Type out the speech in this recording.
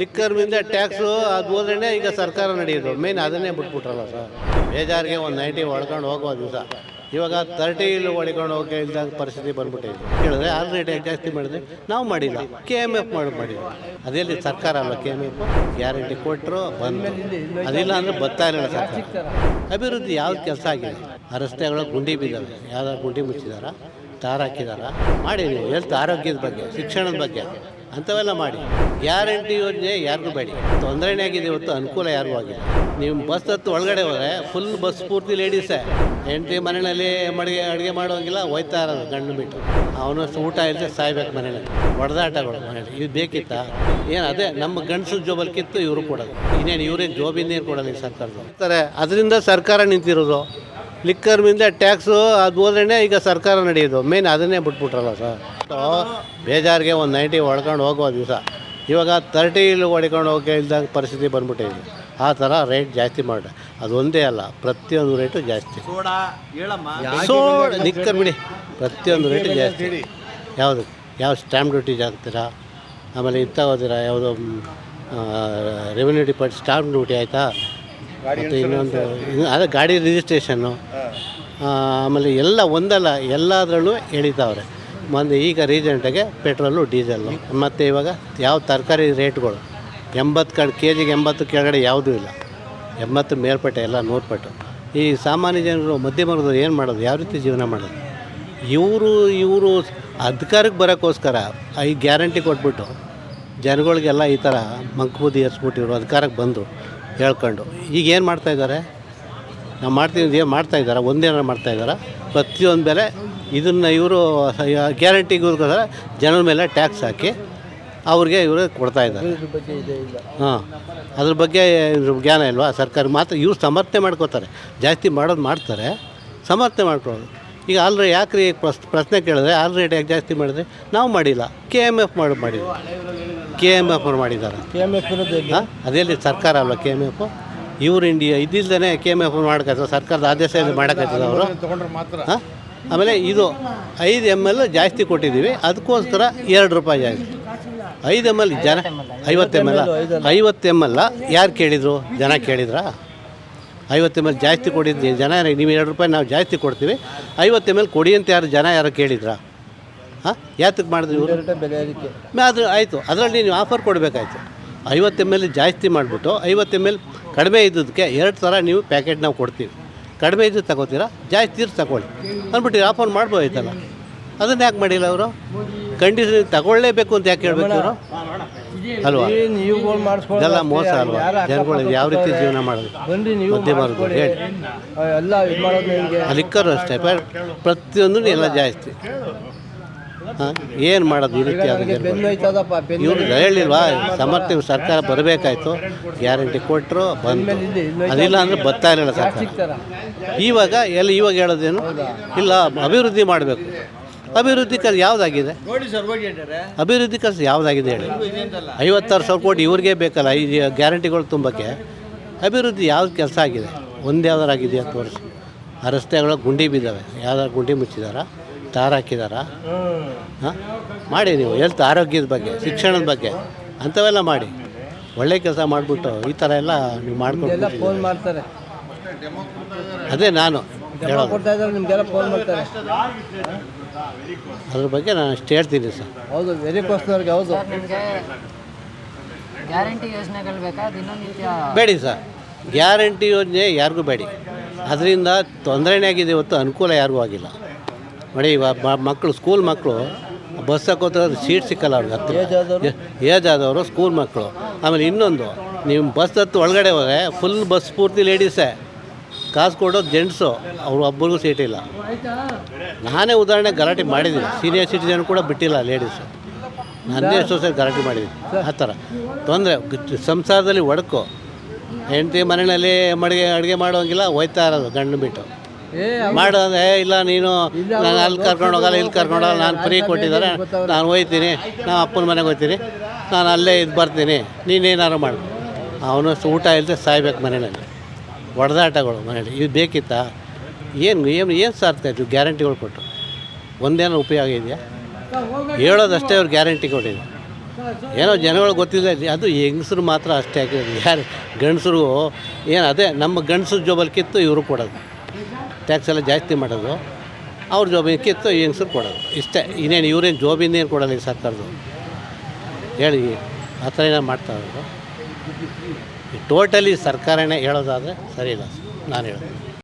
Liquor ಮೇಲೆ tax ಅದು ಹೋದ್ರೆ ಈಗ ಸರ್ಕಾರ ನಡೆಯೋದು. ಮೇನ್ ಅದನ್ನೇ ಬಿಟ್ಬಿಟ್ರಲ್ಲ ಸರ್ ಬೇಜಾರಿಗೆ ಒಂದು ನೈಂಟಿ ಹೊಡ್ಕೊಂಡು ಹೋಗುವ ದಿವಸ. ಇವಾಗ ತರ್ಟಿ ಇಲ್ಲಿ ಹೊಡ್ಕೊಂಡು ಹೋಗಿ ಇಲ್ದಂಗೆ ಪರಿಸ್ಥಿತಿ ಬಂದ್ಬಿಟ್ಟಿದೆ ಕೇಳಿದ್ರೆ ಆರು ರೇಟ್ ಜಾಸ್ತಿ ಮಾಡಿದ್ರೆ? ನಾವು ಮಾಡಿಲ್ಲ. ಕೆ ಎಂ ಎಫ್ ಮಾಡಿ ಮಾಡಿಲ್ಲ ಅದೆಲ್ಲಿ ಸರ್ಕಾರ ಅಲ್ಲ ಕೆ ಎಂ ಎಫ್ ಗ್ಯಾರಂಟಿ ಕೊಟ್ಟರು ಬಂದು ಅದಿಲ್ಲ ಅಂದರೆ ಬರ್ತಾ ಇರಲಿಲ್ಲ ಸರ್ಕಾರ. ಅಭಿವೃದ್ಧಿ ಯಾವ್ದು ಕೆಲಸ ಆಗಿದೆ? ಆ ರಸ್ತೆಗಳು ಗುಂಡಿ ಬಿದ್ದಾವೆ ಯಾವ್ದಾರು ಗುಂಡಿ ಮುಚ್ಚಿದಾರ? ತಾರ ಹಾಕಿದಾರ? ಮಾಡಿ ಹೆಲ್ತ್ ಆರೋಗ್ಯದ ಬಗ್ಗೆ, ಶಿಕ್ಷಣದ ಬಗ್ಗೆ. ಅಂಥವೆಲ್ಲ ಮಾಡಿ. ಗ್ಯಾರಂಟಿ ಯೋಜನೆ ಯಾರಿಗೂ ಬೇಡಿ. ತೊಂದರೆನೇ ಆಗಿದೆ ಇವತ್ತು, ಅನುಕೂಲ ಯಾರಿಗೂ ಆಗಿದೆ ನೀವು ಬಸ್ ಹತ್ತು ಒಳಗಡೆ ಹೋದರೆ ಫುಲ್ ಬಸ್ ಪೂರ್ತಿ ಲೇಡೀಸೇ ಹೆಂಡತಿ ಮನೆಯಲ್ಲಿ ಮಡಿಗೆ, ಅಡುಗೆ ಮಾಡೋಂಗಿಲ್ಲ ಹೋಯ್ತಾ ಇರೋದು ಗಂಡು ಬಿಟ್ಟು. ಅವನು ಊಟ ಇಲ್ಲದೆ ಸಾಯ್ಬೇಕು ಮನೇಲಿ ಹೊಡೆದಾಟಗಳು ಮನೇಲಿ ಇದು ಬೇಕಿತ್ತಾ? ಏನು ಅದೇ ನಮ್ಮ ಗಂಡಸು ಜೋಬಲ್ ಕಿತ್ತು ಇವರು ಕೊಡೋದು. ಇನ್ನೇನು ಇವರೇನು ಜೋಬಿಂದೇನು ಕೊಡೋಲ್ಲ ಈ ಸರ್ಕಾರದ ಅದರಿಂದ ಸರ್ಕಾರ ನಿಂತಿರೋದು. ಲಿಕ್ಕರ್ ಮೇಲೆ ಟ್ಯಾಕ್ಸು ಅದು ಹೋದ್ರೇ ಈಗ ಸರ್ಕಾರ ನಡೆಯೋದು. ಮೇನ್ ಅದನ್ನೇ ಬಿಟ್ಬಿಟ್ರಲ್ಲ ಸರ್ ಬೇಜಾರಿಗೆ ಒಂದು ನೈಂಟಿ ಹೊಡ್ಕೊಂಡು ಹೋಗುವ ದಿವಸ. ಇವಾಗ ತರ್ಟಿ ಇಲ್ಲಿ ಹೊಡ್ಕೊಂಡು ಹೋಗಿ ಇಲ್ದಂಗೆ ಪರಿಸ್ಥಿತಿ ಬಂದ್ಬಿಟ್ಟಿದೆ ಆ ಥರ ರೇಟ್ ಜಾಸ್ತಿ ಮಾಡಿ ಅದು ಒಂದೇ ಅಲ್ಲ ಪ್ರತಿಯೊಂದು ರೇಟು ಜಾಸ್ತಿ. ಸೋಡ ನಿಕ್ಕರ್ ಬಿಡಿ. ಪ್ರತಿಯೊಂದು ರೇಟು ಜಾಸ್ತಿ. ಯಾವುದು? ಯಾವ ಸ್ಟ್ಯಾಂಪ್ ಡ್ಯೂಟಿ ಹಾಕ್ತೀರಾ? ಆಮೇಲೆ ಇಂಥ ಹೋದಿರ ಯಾವುದೋ ರೆವಿನ್ಯೂ ಡಿಪಾರ್ಟ್ ಸ್ಟಾಂಪ್ ಡ್ಯೂಟಿ ಆಯಿತಾ? ಮತ್ತು ಇನ್ನೊಂದು ಇನ್ನು ಅದೇ ಗಾಡಿ ರಿಜಿಸ್ಟ್ರೇಷನ್ನು ಆಮೇಲೆ ಎಲ್ಲ ಒಂದಲ್ಲ, ಎಲ್ಲದರಲ್ಲೂ ಎಳಿತಾವ್ರೆ. ಮೊನ್ನೆ ಈಗ ರೀಸೆಂಟಾಗೆ ಪೆಟ್ರೋಲು ಡೀಸೆಲ್ಲು ಮತ್ತು ಇವಾಗ ಯಾವ ತರಕಾರಿ ರೇಟ್ಗಳು ಎಂಬತ್ತು ಕಡೆ ಕೆ ಜಿಗೆ ಎಂಬತ್ತು ಕೆಳಗಡೆ ಯಾವುದೂ ಇಲ್ಲ. ಎಂಬತ್ತು ಮೇಲ್ಪಟ್ಟೆ, ಎಲ್ಲ ನೂರುಪಟ್ಟು. ಈ ಸಾಮಾನ್ಯ ಜನರು, ಮಧ್ಯಮ ವರ್ಗದವ್ರು ಏನು ಮಾಡೋದು? ಯಾವ ರೀತಿ ಜೀವನ ಮಾಡೋದು? ಇವರು ಇವರು ಅಧಿಕಾರಕ್ಕೆ ಬರೋಕ್ಕೋಸ್ಕರ ಈ ಗ್ಯಾರಂಟಿ ಕೊಟ್ಬಿಟ್ಟು ಜನಗಳಿಗೆಲ್ಲ ಈ ಥರ ಮಂಕುಬುದ್ಧಿ ಇವರು ಅಧಿಕಾರಕ್ಕೆ ಬಂದು ಹೇಳ್ಕೊಂಡು. ಈಗ ಏನು ಮಾಡ್ತಾಯಿದ್ದಾರೆ ನಾವು ಮಾಡ್ತೀವಿ ಏನು ಮಾಡ್ತಾ ಇದ್ದಾರೆ ಒಂದೇನಾರು ಮಾಡ್ತಾ ಇದ್ದಾರೆ? ಪ್ರತಿಯೊಂದು ಬೆಲೆ ಇದನ್ನು ಇವರು ಗ್ಯಾರಂಟಿಗೋಸ್ಕರ ಜನರ ಮೇಲೆ ಟ್ಯಾಕ್ಸ್ ಹಾಕಿ ಅವ್ರಿಗೆ ಇವರು ಕೊಡ್ತಾ ಇದ್ದಾರೆ. ಹಾಂ ಅದ್ರ ಬಗ್ಗೆ ಇದ್ರ ಜ್ಞಾನ ಇಲ್ವಾ? ಸರ್ಕಾರ ಮಾತ್ರ ಇವ್ರು ಸಮರ್ಥನೆ ಮಾಡ್ಕೋತಾರೆ ಜಾಸ್ತಿ ಮಾಡೋದು ಮಾಡ್ತಾರೆ ಸಮರ್ಥನೆ ಮಾಡ್ಕೊಳ್ಳೋದು. ಈಗ ಆಲ್ರೆ ಯಾಕೆ ರೀ ಪ್ರಸ್ ಪ್ರಶ್ನೆ ಕೇಳಿದ್ರೆ ಆಲ್ ರೇಟ್ ಯಾಕೆ ಜಾಸ್ತಿ ಮಾಡಿದ್ರೆ? ನಾವು ಮಾಡಿಲ್ಲ ಕೆ ಎಂ ಎಫ್ ಮಾಡಿ ಮಾಡಿದ್ವಿ. ಕೆ ಎಂ ಎಫ್ ಅವ್ರು ಮಾಡಿದ್ದಾರೆ. ಕೆ ಎಂ ಎಫ್ ಅದೆಲ್ಲಿ ಸರ್ಕಾರ ಅಲ್ವಾ ಕೆ ಎಂ ಎಫ್? ಇವ್ರು ಇಂಡಿಯಾ ಇದ್ದಿಲ್ದೇ ಕೆ ಎಂ ಎಫ್ ಮಾಡಕತ್ತ ಸರ್ಕಾರದ ಆದೇಶ ಇದು ಮಾಡಕತ್ತದ ಅವರು. ಮಾತ್ರ. ಹಾಂ? ಆಮೇಲೆ ಇದು ಐದು ಎಂ ಎಲ್ ಜಾಸ್ತಿ ಕೊಟ್ಟಿದ್ದೀವಿ ಅದಕ್ಕೋಸ್ಕರ ಎರಡು ರೂಪಾಯಿ ಜಾಸ್ತಿ ಐದು ಎಂ ಎಲ್ ಜನ ಐವತ್ತು ಎಂ ಎಲ್ ಐವತ್ತು ಎಂ ಎಲ್ ಯಾರು ಕೇಳಿದರು? ಜನ ಕೇಳಿದ್ರಾ? ಐವತ್ತು ಎಂ ಎಲ್ ಜಾಸ್ತಿ ಕೊಡಿದ್ದು ಜನ ನೀವು ಎರಡು ರೂಪಾಯಿ ನಾವು ಜಾಸ್ತಿ ಕೊಡ್ತೀವಿ. ಐವತ್ತು ಎಂ ಎಲ್ ಕೊಡಿ ಅಂತ ಯಾರು ಜನ ಯಾರು ಕೇಳಿದ್ರಾ? ಹಾಂ? ಯಾತಕ್ಕೆ ಮಾಡಿದ್ರು ಇವರು? ಅದು ಆಯಿತು ಅದರಲ್ಲಿ ನೀವು ಆಫರ್ ಕೊಡಬೇಕಾಯ್ತು. ಐವತ್ತು ಎಂ ಎಲ್ ಜಾಸ್ತಿ ಮಾಡಿಬಿಟ್ಟು ಐವತ್ತು ಎಂ ಎಲ್ ಕಡಿಮೆ ಇದ್ದದಕ್ಕೆ ಎರಡು ಥರ ನೀವು ಪ್ಯಾಕೆಟ್ ನಾವು ಕೊಡ್ತೀವಿ. ಕಡಿಮೆ ಇದ್ದು ತಗೋತೀರಾ ಜಾಸ್ತಿ ಇದ್ದು ತಗೊಳ್ಳಿ. ಅಂದ್ಬಿಟ್ಟು ಆಫರ್ ಮಾಡ್ಬೋದಾಯ್ತಲ್ಲ? ಅದನ್ನ ಯಾಕೆ ಮಾಡಿಲ್ಲ ಅವರು? ಕಂಡೀಷನ್ ತಗೊಳ್ಳೇಬೇಕು ಅಂತ ಯಾಕೆ ಹೇಳ್ಬೇಕು ಅವರು ಅಲ್ವಾ? ಇದೆಲ್ಲ ಮೋಸ ಅಲ್ವಾ? ಜನಗಳು ಯಾವ ರೀತಿ ಜೀವನ ಮಾಡೋದು? ಮಾಡಿಸ್ಕೊಳ್ಳಿ. ಹೇಳಿ. ಎಲ್ಲ ಮಾಡೋದು ಲಿಕ್ಕರು ಅಷ್ಟೇ ಪ್ರ- ಪ್ರತಿಯೊಂದು ಎಲ್ಲ ಜಾಸ್ತಿ. ಏನು ಮಾಡೋದು ಈ ರೀತಿ ಇವ್ರು ಇವರು ಹೇಳಿಲ್ವಾ ಸಮರ್ಥ ಸರ್ಕಾರ ಬರಬೇಕಾಯ್ತು ಗ್ಯಾರಂಟಿ ಕೊಟ್ಟರು ಬಂದು ಅದಿಲ್ಲ ಅಂದರೆ ಬರ್ತಾ ಇರಲಿಲ್ಲ ಸರ್ಕಾರ. ಇವಾಗ ಎಲ್ಲ ಇವಾಗ ಹೇಳೋದೇನು? ಇಲ್ಲ ಅಭಿವೃದ್ಧಿ ಮಾಡಬೇಕು. ಅಭಿವೃದ್ಧಿ ಕೆಲಸ ಯಾವುದಾಗಿದೆ? ಅಭಿವೃದ್ಧಿ ಕೆಲಸ ಯಾವುದಾಗಿದೆ ಹೇಳಿ. ಐವತ್ತಾರು ಸಾವಿರ ಕೋಟಿ ಇವ್ರಿಗೆ ಬೇಕಲ್ಲ ಈ ಗ್ಯಾರಂಟಿಗಳು ತುಂಬಕ್ಕೆ. ಅಭಿವೃದ್ಧಿ ಯಾವ್ದು ಕೆಲಸ ಆಗಿದೆ? ಒಂದು ಯಾವ್ದಾರು ಆಗಿದೆಯಾ ತೋರಿಸಿ. ಆ ರಸ್ತೆಗಳ ಗುಂಡಿ ಬಿದ್ದಾವೆ. ಯಾವ್ದಾರು ಗುಂಡಿ ಮುಚ್ಚಿದಾರ? ತಾರ್ ಹಾಕಿದಾರ? ಹಾಂ? ಮಾಡಿ ನೀವು ಹೆಲ್ತ್ ಆರೋಗ್ಯದ ಬಗ್ಗೆ ಶಿಕ್ಷಣದ ಬಗ್ಗೆ ಅಂಥವೆಲ್ಲ ಮಾಡಿ. ಒಳ್ಳೆ ಕೆಲಸ ಮಾಡಿಬಿಟ್ಟು ಈ ಥರ ಎಲ್ಲ ನೀವು ಮಾಡಿಕೊಂಡು ಫೋನ್ ಮಾಡ್ತಾರೆ. ಅದೇ ನಾನು ಹೇಳೋದು. ಕೊಡ್ತಾ ಇದ್ದಾರೆ ನಿಮ್ಗೆಲ್ಲ ಫೋನ್ ಮಾಡ್ತಾರೆ. ಅದ್ರ ಬಗ್ಗೆ ನಾನು ಅಷ್ಟು ಹೇಳ್ತೀನಿ ಸರ್. ಹೌದು ವೆರಿ ಹೌದು. ನಿಮಗೆ ಗ್ಯಾರಂಟಿ ಯೋಜನೆಗಳು ಬೇಕಾ? ಬೇಡಿ ಸರ್. ಗ್ಯಾರಂಟಿ ಯೋಜನೆ ಯಾರಿಗೂ ಬೇಡಿ. ಅದರಿಂದ ತೊಂದರೆನೇ ಆಗಿದೆ ಇವತ್ತು ಅನುಕೂಲ ಯಾರಿಗೂ ಆಗಿಲ್ಲ. ನೋಡಿ ಇವಾಗ ಮಕ್ಕಳು ಸ್ಕೂಲ್ ಮಕ್ಕಳು ಬಸ್ ಹಾಕೋತ್ರ ಸೀಟ್ ಸಿಕ್ಕಲ್ಲ ಅವ್ರಿಗೆ ಹತ್ತು ಏಜ್ ಆದವರು? ಸ್ಕೂಲ್ ಮಕ್ಕಳು. ಆಮೇಲೆ ಇನ್ನೊಂದು ನೀವು ಬಸ್ ಹತ್ತು ಒಳಗಡೆ ಹೋದರೆ ಫುಲ್ ಬಸ್ ಪೂರ್ತಿ ಲೇಡೀಸೇ ಕಾಸು ಕೊಡೋದು ಜೆಂಟ್ಸು ಅವ್ರು ಒಬ್ಬರಿಗೂ ಸೀಟ್ ಇಲ್ಲ. ನಾನೇ ಉದಾಹರಣೆ ಗಲಾಟೆ ಮಾಡಿದ್ದೀನಿ. ಸೀನಿಯರ್ ಸಿಟಿಜನ್ ಕೂಡ ಬಿಟ್ಟಿಲ್ಲ ಲೇಡೀಸು ನನ್ನೇ ಎಷ್ಟೋ ಸರಿ ಗಲಾಟೆ ಮಾಡಿದ್ದೀನಿ. ಆ ಥರ. ತೊಂದರೆ ಸಂಸಾರದಲ್ಲಿ ಒಡಕು. ಹೆಂಡತಿ ಮನೆಯಲ್ಲಿ ಮಡಿಗೆ ಅಡುಗೆ ಮಾಡೋಂಗಿಲ್ಲ ಹೋಯ್ತಾ ಇರೋದು ಗಂಡು ಬಿಟ್ಟು. ಮಾಡೋದು ಏ ಇಲ್ಲ ನೀನು ನಾನು ಅಲ್ಲಿ ಕರ್ಕೊಂಡು ಹೋಗಲ್ಲ ಇಲ್ಲಿ ಕರ್ಕೊಂಡು ಹೋಗಲ್ಲ ನಾನು ಫ್ರೀ ಕೊಟ್ಟಿದ್ದಾರೆ ನಾನು ಹೋಯ್ತೀನಿ ನಾನು ಅಪ್ಪನ ಮನೆಗೆ ಹೋಗ್ತೀನಿ ನಾನು ಅಲ್ಲೇ ಇದು ಬರ್ತೀನಿ ನೀನೇನಾರು ಮಾಡು. ಅವನು ಊಟ ಇಲ್ಲದೆ ಸಾಯ್ಬೇಕು ಮನೆಯಲ್ಲಿ. ಹೊಡೆದಾಟಗಳು ಮನೇಲಿ ಇದು ಬೇಕಿತ್ತಾ? ಏನು ಏನು ಏನು ಸಾರ್ಥ ಇತ್ತು ಗ್ಯಾರಂಟಿಗಳು ಕೊಟ್ಟರು ಒಂದೇನೋ ಉಪಯೋಗ ಇದೆಯಾ? ಹೇಳೋದಷ್ಟೇ ಅವ್ರು ಗ್ಯಾರಂಟಿ ಕೊಟ್ಟಿದ್ದು ಏನೋ ಜನಗಳು ಗೊತ್ತಿಲ್ಲ ಅದು ಹೆಂಗಸರು ಮಾತ್ರ ಅಷ್ಟೇ ಆಗಿದೆ ಯಾರು ಗಂಡಸರು ಏನು ಅದೇ ನಮ್ಮ ಗಂಡಸರು ಜೋಬಲ್ಲಿ ಕಿತ್ತು ಇವರು ಕೊಡೋದು. ಟ್ಯಾಕ್ಸ್ ಎಲ್ಲ ಜಾಸ್ತಿ ಮಾಡೋದು, ಅವ್ರ ಜೋಬಿನ ಕಿತ್ತು ಹೆಂಗಸ್ರು ಕೊಡೋದು ಇಷ್ಟೇ, ಇನ್ನೇನು ಇವ್ರೇನು ಜೋಬಿಂದ ಏನು ಕೊಡೋಲ್ಲ ಈ ಸರ್ಕಾರದ್ದು. ಹೇಳಿ, ಆ ಥರ ಏನೋ ಮಾಡ್ತಾ ಇರೋದು. ಟೋಟಲಿ ಸರ್ಕಾರನೇ ಹೇಳೋದಾದರೆ ಸರಿ ಇಲ್ಲ, ನಾನು ಹೇಳೋದು